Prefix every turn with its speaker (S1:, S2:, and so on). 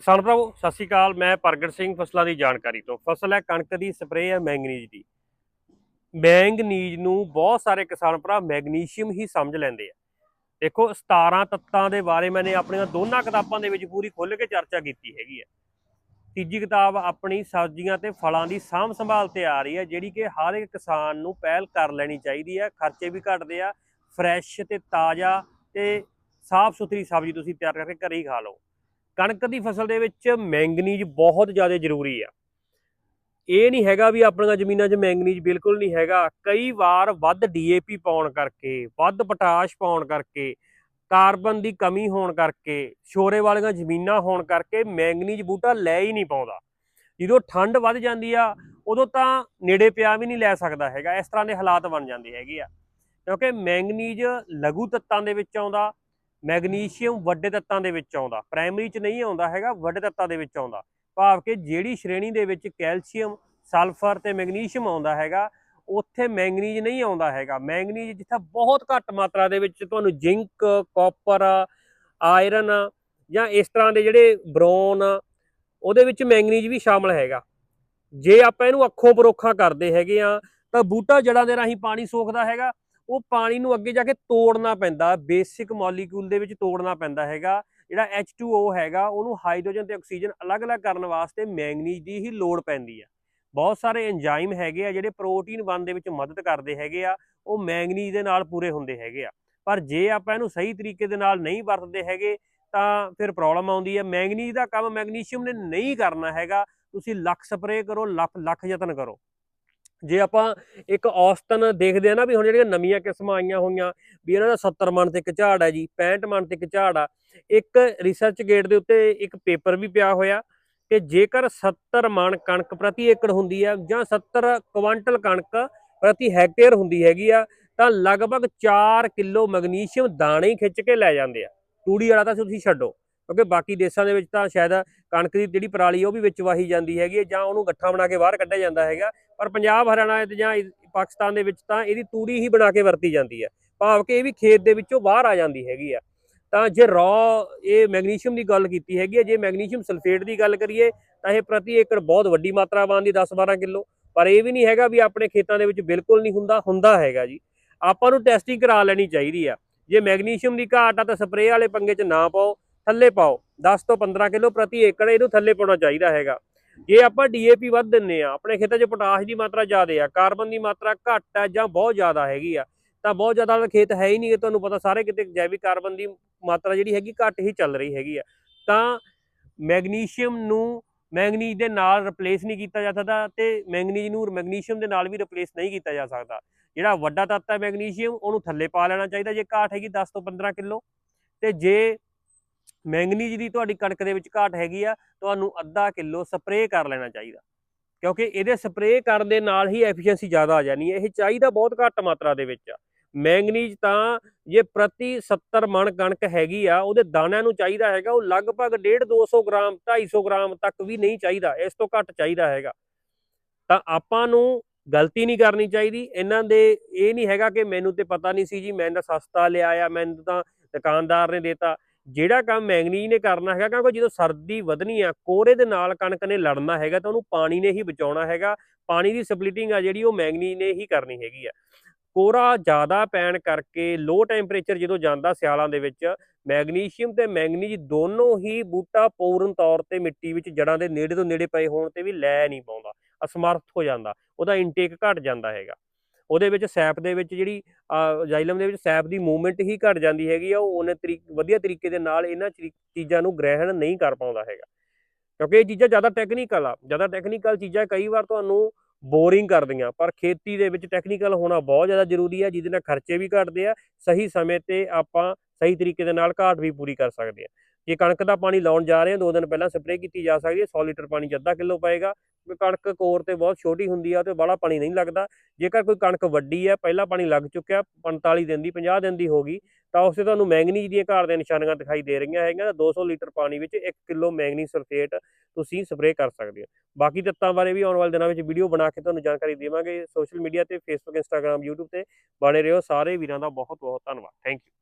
S1: ਕਿਸਾਨ ਭਰਾਵੋ, ਸਤਿ ਸ਼੍ਰੀ ਅਕਾਲ। ਮੈਂ ਪ੍ਰਗਟ ਸਿੰਘ ਫਸਲਾਂ ਦੀ ਜਾਣਕਾਰੀ ਤੋਂ। ਫਸਲ ਹੈ ਕਣਕ ਦੀ, ਸਪਰੇਅ ਹੈ ਮੈਂਗਨੀਜ਼ ਦੀ। ਮੈਂਗਨੀਜ਼ ਨੂੰ ਬਹੁਤ ਸਾਰੇ ਕਿਸਾਨ ਭਰਾ ਮੈਗਨੀਸ਼ੀਅਮ ਹੀ ਸਮਝ ਲੈਂਦੇ ਆ। ਦੇਖੋ 17 ਤੱਤਾਂ ਦੇ ਬਾਰੇ ਮੈਨੇ ਆਪਣੀਆਂ ਦੋਨਾਂ ਕਿਤਾਬਾਂ ਦੇ ਵਿੱਚ ਪੂਰੀ ਖੁੱਲ੍ਹ ਕੇ ਚਰਚਾ ਕੀਤੀ ਹੈਗੀ ਹੈ ਤੀਜੀ ਕਿਤਾਬ ਆਪਣੀ ਸਬਜ਼ੀਆਂ ਤੇ ਫਲਾਂ ਦੀ ਸਾਂਭ ਸੰਭਾਲ ਤੇ ਆ ਰਹੀ ਹੈ, ਜਿਹੜੀ ਕਿ ਹਰ ਇੱਕ ਕਿਸਾਨ ਨੂੰ ਪਹਿਲ ਕਰ ਲੈਣੀ ਚਾਹੀਦੀ ਹੈ। ਖਰਚੇ ਵੀ ਘਟਦੇ ਆ, ਫਰੈਸ਼ ਤੇ ਤਾਜ਼ਾ ਤੇ ਸਾਫ਼ ਸੁਥਰੀ ਸਬਜ਼ੀ ਤੁਸੀਂ ਤਿਆਰ ਕਰਕੇ ਘਰੇ ਹੀ ਖਾ ਲਓ। ਕਣਕ ਦੀ ਫਸਲ ਦੇ ਵਿੱਚ ਮੈਂਗਨੀਜ਼ ਬਹੁਤ ਜ਼ਿਆਦਾ ਜ਼ਰੂਰੀ ਆ। ਇਹ ਨਹੀਂ ਹੈਗਾ ਵੀ ਆਪਣੀਆਂ ਜ਼ਮੀਨਾਂ 'ਚ ਮੈਂਗਨੀਜ਼ ਬਿਲਕੁਲ ਨਹੀਂ ਹੈਗਾ। ਕਈ ਵਾਰ ਵੱਧ ਡੀਏਪੀ ਪਾਉਣ ਕਰਕੇ, ਵੱਧ ਪੋਟਾਸ਼ ਪਾਉਣ ਕਰਕੇ, ਕਾਰਬਨ ਦੀ ਕਮੀ ਹੋਣ ਕਰਕੇ ਛੋਰੇ ਵਾਲੀਆਂ ਜ਼ਮੀਨਾਂ ਹੋਣ ਕਰਕੇ ਮੈਂਗਨੀਜ਼ ਬੂਟਾ ਲੈ ਹੀ ਨਹੀਂ ਪਾਉਂਦਾ। ਜਦੋਂ ਠੰਡ ਵੱਧ ਜਾਂਦੀ ਆ, ਉਦੋਂ ਤਾਂ ਨੇੜੇ ਪਿਆ ਵੀ ਨਹੀਂ ਲੈ ਸਕਦਾ ਹੈਗਾ। ਇਸ ਤਰ੍ਹਾਂ ਦੇ ਹਾਲਾਤ ਬਣ ਜਾਂਦੇ ਹੈਗੇ ਆ। ਕਿਉਂਕਿ ਮੈਂਗਨੀਜ਼ ਲਘੂ ਤੱਤਾਂ ਦੇ ਵਿੱਚ ਆਉਂਦਾ ਮੈਗਨੀਸ਼ੀਅਮ ਵੱਡੇ ਤੱਤਾਂ ਦੇ ਵਿੱਚ ਆਉਂਦਾ ਪ੍ਰਾਇਮਰੀ ਚ ਨਹੀਂ ਆਉਂਦਾ ਹੈਗਾ, ਵੱਡੇ ਤੱਤਾਂ ਦੇ ਵਿੱਚ ਆਉਂਦਾ। ਭਾਵ ਕਿ ਜਿਹੜੀ ਸ਼੍ਰੇਣੀ ਦੇ ਵਿੱਚ ਕੈਲਸ਼ੀਅਮ, ਸਲਫਰ ਤੇ ਮੈਗਨੀਸ਼ੀਅਮ ਆਉਂਦਾ ਹੈਗਾ, ਉੱਥੇ ਮੈਂਗਨੀਜ਼ ਨਹੀਂ ਆਉਂਦਾ ਹੈਗਾ। ਮੈਂਗਨੀਜ਼ ਜਿੱਥੇ ਬਹੁਤ ਘੱਟ ਮਾਤਰਾ ਦੇ ਵਿੱਚ ਤੁਹਾਨੂੰ ਜ਼ਿੰਕ, ਕਾਪਰ, ਆਇਰਨ ਜਾਂ ਇਸ ਤਰ੍ਹਾਂ ਦੇ ਜਿਹੜੇ ਬਰੋਨ, ਉਹਦੇ ਵਿੱਚ ਮੈਂਗਨੀਜ਼ ਵੀ ਸ਼ਾਮਲ ਹੈਗਾ। ਜੇ ਆਪਾਂ ਇਹਨੂੰ ਅੱਖੋਂ ਪਰੋਖਾ ਕਰਦੇ ਹੈਗੇ ਆ ਤਾਂ ਬੂਟਾ ਜੜਾਂ ਦੇ ਰਾਹੀਂ ਪਾਣੀ ਸੋਖਦਾ ਹੈਗਾ ਉਹ ਪਾਣੀ ਨੂੰ ਅੱਗੇ ਜਾ ਕੇ ਤੋੜਨਾ ਪੈਂਦਾ, ਬੇਸਿਕ ਮੋਲੀਕਿਊਲ ਦੇ ਵਿੱਚ ਤੋੜਨਾ ਪੈਂਦਾ ਹੈਗਾ, ਜਿਹੜਾ H2O ਹੈਗਾ, ਉਹਨੂੰ ਹਾਈਡਰੋਜਨ ਤੇ ਆਕਸੀਜਨ ਅਲੱਗ-ਅਲੱਗ ਕਰਨ ਵਾਸਤੇ ਮੈਂਗਨੀਜ਼ ਦੀ ਹੀ ਲੋੜ ਪੈਂਦੀ ਆ। ਬਹੁਤ ਸਾਰੇ ਐਂਜ਼ਾਈਮ ਹੈਗੇ ਆ, ਜਿਹੜੇ ਪ੍ਰੋਟੀਨ ਬਣ ਦੇ ਵਿੱਚ ਮਦਦ ਕਰਦੇ ਹੈਗੇ ਆ, ਉਹ ਮੈਂਗਨੀਜ਼ ਦੇ ਨਾਲ ਪੂਰੇ ਹੁੰਦੇ ਹੈਗੇ ਆ। ਪਰ ਜੇ ਆਪਾਂ ਇਹਨੂੰ ਸਹੀ ਤਰੀਕੇ ਦੇ ਨਾਲ ਨਹੀਂ ਵਰਤਦੇ ਹੈਗੇ, ਤਾਂ ਫਿਰ ਪ੍ਰੋਬਲਮ ਆਉਂਦੀ ਹੈ ਮੈਂਗਨੀਜ਼ ਦਾ ਕੰਮ ਮੈਗਨੀਸ਼ੀਅਮ ਨੇ ਨਹੀਂ ਕਰਨਾ ਹੈਗਾ, ਤੁਸੀਂ ਲੱਖ ਸਪਰੇਅ ਕਰੋ ਲੱਖ ਲੱਖ ਯਤਨ ਕਰੋ। ਜੇ ਆਪਾਂ ਇੱਕ ਔਸਤਨ ਦੇਖਦੇ ਆ ਨਾ ਵੀ ਹੁਣ ਜਿਹੜੀਆਂ ਨਵੀਆਂ ਕਿਸਮਾਂ ਆਈਆਂ ਹੋਈਆਂ, ਵੀ ਇਹਨਾਂ ਦਾ 70 ਮਣ ਤੇ ਝਾੜ ਹੈ ਜੀ 65 ਮਣ ਤੇ ਝਾੜ ਆ, ਇੱਕ ਰਿਸਰਚ ਗੇਟ ਦੇ ਉੱਤੇ ਇੱਕ ਪੇਪਰ ਵੀ ਪਿਆ ਹੋਇਆ ਕਿ ਜੇਕਰ 70 ਮਣ ਕਣਕ ਪ੍ਰਤੀ ਏਕੜ ਹੁੰਦੀ ਹੈ ਜਾਂ 70 ਕੁਆਂਟਲ ਕਣਕ ਪ੍ਰਤੀ ਹੈਕਟੇਅਰ ਹੁੰਦੀ ਹੈਗੀ ਆ, ਤਾਂ ਲਗਭਗ 4 ਕਿਲੋ ਮੈਗਨੀਸ਼ੀਅਮ ਦਾਣੇ ਹੀ ਖਿੱਚ ਕੇ ਲੈ ਜਾਂਦੇ ਆ। ਤੂੜੀ ਵਾਲਾ ਤਾਂ ਤੁਸੀਂ ਛੱਡੋ, ਕਿਉਂਕਿ ਬਾਕੀ ਦੇਸ਼ਾਂ ਦੇ ਵਿੱਚ ਤਾਂ ਸ਼ਾਇਦ ਕਣਕ ਦੀ ਜਿਹੜੀ ਪਰਾਲੀ ਉਹ ਵੀ ਵਿੱਚ ਵਾਹੀ ਜਾਂਦੀ ਹੈਗੀ ਹੈ ਜਾਂ ਉਹਨੂੰ ਗੱਠਾ ਬਣਾ ਕੇ ਬਾਹਰ ਕੱਢਿਆ ਜਾਂਦਾ ਹੈਗਾ ਪਰ ਪੰਜਾਬ ਹਰਿਆਣਾ ਤੇ ਜਾਂ ਪਾਕਿਸਤਾਨ ਦੇ ਵਿੱਚ ਤਾਂ ਇਹਦੀ ਤੂੜੀ ਹੀ ਬਣਾ ਕੇ ਵਰਤੀ ਜਾਂਦੀ ਹੈ। ਭਾਵ ਕਿ ਇਹ ਵੀ ਖੇਤ ਦੇ ਵਿੱਚੋਂ ਬਾਹਰ ਆ ਜਾਂਦੀ ਹੈਗੀ ਆ। ਤਾਂ ਜੇ ਰॉ ਇਹ ਮੈਗਨੀਸ਼ੀਅਮ ਦੀ ਗੱਲ ਕੀਤੀ ਹੈਗੀ ਹੈ ਜੇ ਮੈਗਨੀਸ਼ੀਅਮ ਸਲਫੇਟ ਦੀ ਗੱਲ ਕਰੀਏ, ਤਾਂ ਇਹ ਪ੍ਰਤੀ ਏਕੜ ਬਹੁਤ ਵੱਡੀ ਮਾਤਰਾ ਬਣਦੀ 10-12 ਕਿਲੋ। ਪਰ ਇਹ ਵੀ ਨਹੀਂ ਹੈਗਾ ਵੀ ਆਪਣੇ ਖੇਤਾਂ ਦੇ ਵਿੱਚ ਬਿਲਕੁਲ ਨਹੀਂ ਹੁੰਦਾ ਹੁੰਦਾ ਹੈਗਾ ਜੀ। ਆਪਾਂ ਨੂੰ ਟੈਸਟਿੰਗ ਕਰਾ ਲੈਣੀ ਚਾਹੀਦੀ ਆ। ਜੇ ਮੈਗਨੀਸ਼ੀਅਮ ਦੀ ਘਾਟ ਆ ਤਾਂ ਸਪਰੇਅ ਵਾਲੇ ਪੰਗੇ 'ਚ ਨਾ ਪਾਓ, ਥੱਲੇ ਪਾਓ। 10 ਤੋਂ 15 ਕਿਲੋ ਪ੍ਰਤੀ ਏਕੜ ਇਹਨੂੰ ਥੱਲੇ ਪਾਉਣਾ ਚਾਹੀਦਾ ਹੈਗਾ। ਜੇ ਆਪਾਂ ਡੀਏਪੀ ਵੱਧ ਦਿੰਨੇ ਆ, ਆਪਣੇ ਖੇਤਾਂ 'ਚ ਪੋਟਾਸ਼ ਦੀ ਮਾਤਰਾ ਜ਼ਿਆਦਾ ਆ, ਕਾਰਬਨ ਦੀ ਮਾਤਰਾ ਘੱਟ ਆ ਜਾਂ ਬਹੁਤ ਜ਼ਿਆਦਾ ਹੈਗੀ ਆ, ਤਾਂ ਬਹੁਤ ਜ਼ਿਆਦਾ ਖੇਤ ਹੈ ਹੀ ਨਹੀਂ ਤੁਹਾਨੂੰ ਪਤਾ ਸਾਰੇ ਕਿਤੇ ਜੈਵਿਕ ਕਾਰਬਨ ਦੀ ਮਾਤਰਾ ਜਿਹੜੀ ਹੈਗੀ ਘੱਟ ਹੀ ਚੱਲ ਰਹੀ ਹੈਗੀ ਆ। ਤਾਂ ਮੈਗਨੀਸ਼ੀਅਮ ਨੂੰ ਮੈਗਨੀਜ਼ ਦੇ ਨਾਲ ਰਿਪਲੇਸ ਨਹੀਂ ਕੀਤਾ ਜਾ ਸਕਦਾ ਤੇ ਮੈਗਨੀਜ਼ ਨੂੰ ਮੈਗਨੀਸ਼ੀਅਮ ਦੇ ਨਾਲ ਵੀ ਰਿਪਲੇਸ ਨਹੀਂ ਕੀਤਾ ਜਾ ਸਕਦਾ। ਜਿਹੜਾ ਵੱਡਾ ਤੱਤ ਹੈ ਮੈਗਨੀਸ਼ੀਅਮ, ਉਹਨੂੰ ਥੱਲੇ ਪਾ ਲੈਣਾ ਚਾਹੀਦਾ, ਜੇ ਘਾਟ ਹੈਗੀ 10 ਤੋਂ 15 ਕਿਲੋ ਤੇ ਜੇ ਮੈਂਗਨੀਜ਼ ਦੀ ਤੁਹਾਡੀ ਕਣਕ ਦੇ ਵਿੱਚ ਘਾਟ ਹੈਗੀ ਆ, ਤੁਹਾਨੂੰ ਅੱਧਾ ਕਿਲੋ ਸਪਰੇਅ ਕਰ ਲੈਣਾ ਚਾਹੀਦਾ। ਕਿਉਂਕਿ ਇਹਦੇ ਸਪਰੇਅ ਕਰਨ ਦੇ ਨਾਲ ਹੀ ਐਫੀਸ਼ੀਐਂਸੀ ਜ਼ਿਆਦਾ ਆ ਜਾਣੀ ਹੈ। ਇਹ ਚਾਹੀਦਾ ਬਹੁਤ ਘੱਟ ਮਾਤਰਾ ਦੇ ਵਿੱਚ ਆ। ਮੈਂਗਨੀਜ਼ ਤਾਂ ਜੇ ਪ੍ਰਤੀ 70 ਮਣ ਕਣਕ ਹੈਗੀ ਆ, ਉਹਦੇ ਦਾਣਿਆਂ ਨੂੰ ਚਾਹੀਦਾ ਹੈਗਾ, ਉਹ ਲਗਭਗ 1.5 200 ਗ੍ਰਾਮ 250 ਗ੍ਰਾਮ ਤੱਕ ਵੀ ਨਹੀਂ ਚਾਹੀਦਾ। ਇਸ ਤੋਂ ਘੱਟ ਚਾਹੀਦਾ ਹੈਗਾ। ਤਾਂ ਆਪਾਂ ਨੂੰ ਗਲਤੀ ਨਹੀਂ ਕਰਨੀ ਚਾਹੀਦੀ। ਇਹਨਾਂ ਦੇ ਇਹ ਨਹੀਂ ਹੈਗਾ ਕਿ ਮੈਨੂੰ ਤੇ ਪਤਾ ਨਹੀਂ ਸੀ ਜੀ, ਮੈਂ ਤਾਂ ਸਸਤਾ ਲਿਆ ਆ ਮੈਨੂੰ ਤਾਂ ਦੁਕਾਨਦਾਰ ਨੇ ਦੇਤਾ। ਜਿਹੜਾ ਕੰਮ ਮੈਂਗਨੀਜ਼ ਨੇ ਕਰਨਾ ਹੈਗਾ, ਕਿਉਂਕਿ ਜਦੋਂ ਸਰਦੀ ਵਧਣੀ ਆ ਕੋਰੇ ਦੇ ਨਾਲ ਕਣਕ ਨੇ ਲੜਨਾ ਹੈਗਾ, ਤਾਂ ਉਹਨੂੰ ਪਾਣੀ ਨੇ ਹੀ ਬਚਾਉਣਾ ਹੈਗਾ, ਪਾਣੀ ਦੀ ਸਪਲਿਟਿੰਗ ਆ ਜਿਹੜੀ ਉਹ ਮੈਂਗਨੀਜ਼ ਨੇ ਹੀ ਕਰਨੀ ਹੈਗੀ ਆ। ਕੋਰਾ ਜ਼ਿਆਦਾ ਪੈਣ ਕਰਕੇ ਲੋ ਟੈਂਪਰੇਚਰ ਜਦੋਂ ਜਾਂਦਾ ਸਿਆਲਾਂ ਦੇ ਵਿੱਚ, ਮੈਗਨੀਸ਼ੀਅਮ ਤੇ ਮੈਂਗਨੀਜ਼ ਦੋਨੋਂ ਹੀ ਬੂਟਾ ਪੂਰਨ ਤੌਰ ਤੇ ਮਿੱਟੀ ਵਿੱਚ ਜੜਾਂ ਦੇ ਨੇੜੇ ਤੋਂ ਨੇੜੇ ਪਏ ਹੋਣ ਤੇ ਵੀ ਲੈ ਨਹੀਂ ਪਾਉਂਦਾ, ਅਸਮਰਥ ਹੋ ਜਾਂਦਾ, ਉਹਦਾ ਇਨਟੇਕ ਘਟ ਜਾਂਦਾ ਹੈਗਾ। ਉਹਦੇ ਵਿੱਚ ਸੈਪ ਦੇ ਵਿੱਚ ਜਿਹੜੀ ਜਾਈਲਮ ਦੇ ਵਿੱਚ ਸੈਪ ਦੀ ਮੂਵਮੈਂਟ ਹੀ ਘਟ ਜਾਂਦੀ ਹੈਗੀ ਆ, ਉਹ ਉਹਨੇ ਤਰੀਕ, ਵਧੀਆ ਤਰੀਕੇ ਦੇ ਨਾਲ ਇਹਨਾਂ ਚੀ- ਚੀਜ਼ਾਂ ਨੂੰ ਗ੍ਰਹਿਣ ਨਹੀਂ ਕਰ ਪਾਉਂਦਾ ਹੈਗਾ। ਕਿਉਂਕਿ ਇਹ ਚੀਜ਼ਾਂ ਜ਼ਿਆਦਾ ਟੈਕਨੀਕਲ ਆ, ਜ਼ਿਆਦਾ ਟੈਕਨੀਕਲ ਚੀਜ਼ਾਂ ਕਈ ਵਾਰ ਤੁਹਾਨੂੰ ਬੋਰਿੰਗ ਕਰਦੀਆਂ, ਪਰ ਖੇਤੀ ਦੇ ਵਿੱਚ ਟੈਕਨੀਕਲ ਹੋਣਾ ਬਹੁਤ ਜ਼ਿਆਦਾ ਜ਼ਰੂਰੀ ਆ, ਜਿਹਦੇ ਨਾਲ ਖਰਚੇ ਵੀ ਘਟਦੇ ਆ, ਸਹੀ ਸਮੇਂ ਤੇ ਆਪਾਂ ਸਹੀ ਤਰੀਕੇ ਦੇ ਨਾਲ ਘਾਟ ਵੀ ਪੂਰੀ ਕਰ ਸਕਦੇ ਆ। ਜੇ ਕਣਕ ਦਾ ਪਾਣੀ ਲਾਉਣ ਜਾ ਰਹੇ ਹਾਂ, ਦੋ ਦਿਨ ਪਹਿਲਾਂ ਸਪਰੇਅ ਕੀਤੀ ਜਾ ਸਕਦੀ ਹੈ 100 ਲੀਟਰ ਪਾਣੀ 'ਚ ਅੱਧਾ ਕਿਲੋ ਪਏਗਾ। ਕਣਕ ਕੋਰ ਤੇ ਬਹੁਤ ਛੋਟੀ ਹੁੰਦੀ ਆ ਤੇ ਬਾਹਲਾ ਪਾਣੀ ਨਹੀਂ ਲੱਗਦਾ। ਜੇਕਰ ਕੋਈ ਕਣਕ ਵੱਡੀ ਹੈ, ਪਹਿਲਾਂ ਪਾਣੀ ਲੱਗ ਚੁੱਕਿਆ 45 ਦਿਨ ਦੀ 50 ਦਿਨ ਦੀ ਹੋ ਗਈ, ਤਾਂ ਉਸੇ ਤੁਹਾਨੂੰ ਮੈਂਗਨੀਜ਼ ਦੀਆਂ ਘਰ ਦੀਆਂ ਨਿਸ਼ਾਨੀਆਂ ਦਿਖਾਈ ਦੇ ਰਹੀਆਂ ਹੈਗੀਆਂ ਤਾਂ 200 ਲੀਟਰ ਪਾਣੀ ਵਿੱਚ 1 ਕਿਲੋ ਮੈਂਗਨੀਜ਼ ਸਲਫੇਟ ਤੁਸੀਂ ਸਪਰੇਅ ਕਰ ਸਕਦੇ ਹੋ। ਬਾਕੀ ਤੱਤਾਂ ਬਾਰੇ ਵੀ ਆਉਣ ਵਾਲੇ ਦਿਨਾਂ ਵਿੱਚ ਵੀਡੀਓ ਬਣਾ ਕੇ ਤੁਹਾਨੂੰ ਜਾਣਕਾਰੀ ਦੇਵਾਂਗੇ। ਸੋਸ਼ਲ ਮੀਡੀਆ ਤੇ ਫੇਸਬੁੱਕ ਇੰਸਟਾਗ੍ਰam YouTube ਤੇ ਬਣੇ ਰਹੋ। ਸਾਰੇ ਵੀਰਾਂ ਦਾ ਬਹੁਤ ਬਹੁਤ ਧੰਨਵਾਦ। Thank you